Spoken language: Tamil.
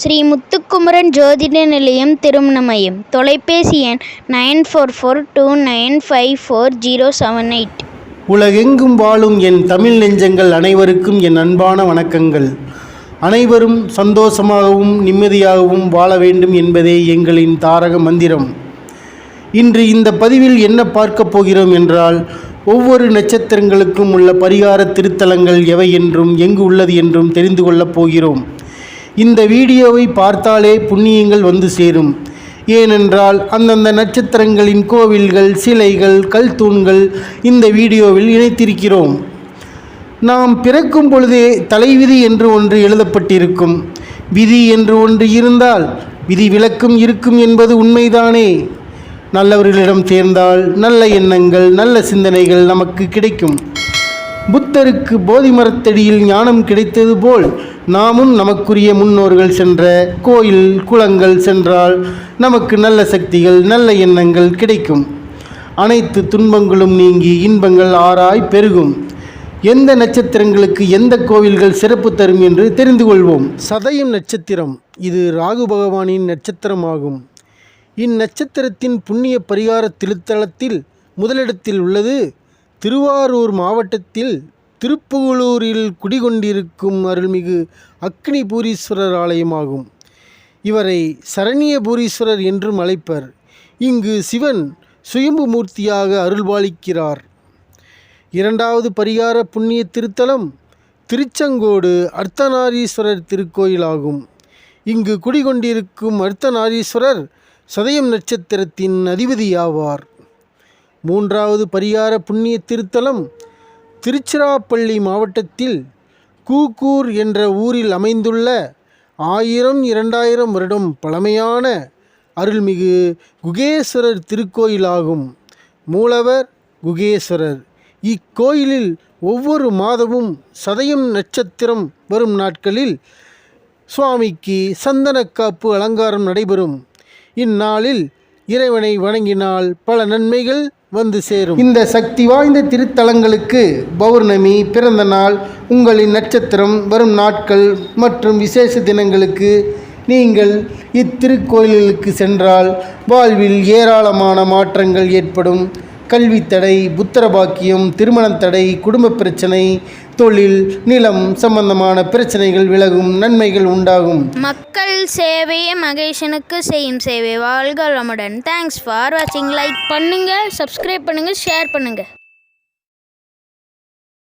ஸ்ரீ முத்துக்குமரன் ஜோதிட நிலையம் திருமண தொலைபேசி எண் nine four four two nine five four zero seven eight. உலகெங்கும் வாழும் என் தமிழ் நெஞ்சங்கள் அனைவருக்கும் என் அன்பான வணக்கங்கள். அனைவரும் சந்தோஷமாகவும் நிம்மதியாகவும் வாழ வேண்டும் என்பதே எங்களின் தாரக மந்திரம். இன்று இந்த பதிவில் என்ன பார்க்கப் போகிறோம் என்றால் ஒவ்வொரு நட்சத்திரங்களுக்கும் உள்ள பரிகார திருத்தலங்கள் எவை என்றும் எங்கு உள்ளது என்றும் தெரிந்து கொள்ளப் போகிறோம். இந்த வீடியோவை பார்த்தாலே புண்ணியங்கள் வந்து சேரும். ஏனென்றால் அந்தந்த நட்சத்திரங்களின் கோவில்கள் சிலைகள் கல் தூண்கள் இந்த வீடியோவில் இணைத்திருக்கிறோம். நாம் பிறக்கும் பொழுதே தலைவிதி என்று ஒன்று எழுதப்பட்டிருக்கும். விதி என்று ஒன்று இருந்தால் விதி விளக்கும் இருக்கும் என்பது உண்மைதானே. நல்லவர்களிடம் சேர்ந்தால் நல்ல எண்ணங்கள் நல்ல சிந்தனைகள் நமக்கு கிடைக்கும். புத்தருக்கு போதி மரத்தடியில் ஞானம் கிடைத்தது போல் நாமும் நமக்குரிய முன்னோர்கள் சென்ற கோயில் குளங்கள் சென்றால் நமக்கு நல்ல சக்திகள் நல்ல எண்ணங்கள் கிடைக்கும். அனைத்து துன்பங்களும் நீங்கி இன்பங்கள் ஆராய் பெருகும். எந்த நட்சத்திரங்களுக்கு எந்த கோவில்கள் சிறப்பு தரும் என்று தெரிந்து கொள்வோம். சதயம் நட்சத்திரம் இது ராகு பகவானின் நட்சத்திரமாகும். இந்நட்சத்திரத்தின் புண்ணிய பரிகார திருத்தலத்தில் முதலிடத்தில் உள்ளது திருவாரூர் மாவட்டத்தில் திருப்புகலூரில் குடிகொண்டிருக்கும் அருள்மிகு அக்னி பூரீஸ்வரர் ஆலயமாகும். இவரை சரணியபூரீஸ்வரர் என்றும் அழைப்பர். இங்கு சிவன் சுயம்பு மூர்த்தியாக அருள்பாலிக்கிறார். இரண்டாவது பரிகார புண்ணிய திருத்தலம் திருச்செங்கோடு அர்த்தநாரீஸ்வரர் திருக்கோயிலாகும். இங்கு குடிகொண்டிருக்கும் அர்த்தநாரீஸ்வரர் சதயம் நட்சத்திரத்தின் அதிபதியாவார். மூன்றாவது பரிகார புண்ணிய திருத்தலம் திருச்சிராப்பள்ளி மாவட்டத்தில் கூக்கூர் என்ற ஊரில் அமைந்துள்ள ஆயிரம் இரண்டாயிரம் வருடம் பழமையான அருள்மிகு குகேஸ்வரர் திருக்கோயிலாகும். மூலவர் குகேஸ்வரர். இக்கோயிலில் ஒவ்வொரு மாதமும் சதயம் நட்சத்திரம் வரும் நாட்களில் சுவாமிக்கு சந்தனக்காப்பு அலங்காரம் நடைபெறும். இந்நாளில் இறைவனை வணங்கினால் பல நன்மைகள் வந்து சேரும். இந்த சக்தி வாய்ந்த திருத்தலங்களுக்கு பௌர்ணமி பிறந்த நாள் உங்களின் நட்சத்திரம் வரும் நாட்கள் மற்றும் விசேஷ தினங்களுக்கு நீங்கள் இத்திருக்கோயில்களுக்கு சென்றால் வாழ்வில் ஏராளமான மாற்றங்கள் ஏற்படும். கல்வி தடை புத்திர பாக்கியம் திருமணத் தடை குடும்ப பிரச்சனை தொழில் நிலம் சம்பந்தமான பிரச்சனைகள் விலகும் நன்மைகள் உண்டாகும். மக்கள் சேவையே மகேஷனுக்கு செய்யும் சேவை. வாழ்க வளமுடன். தேங்க்ஸ் ஃபார் வாட்சிங் லைக் பண்ணுங்கள் சப்ஸ்கிரைப் பண்ணுங்கள் ஷேர் பண்ணுங்கள்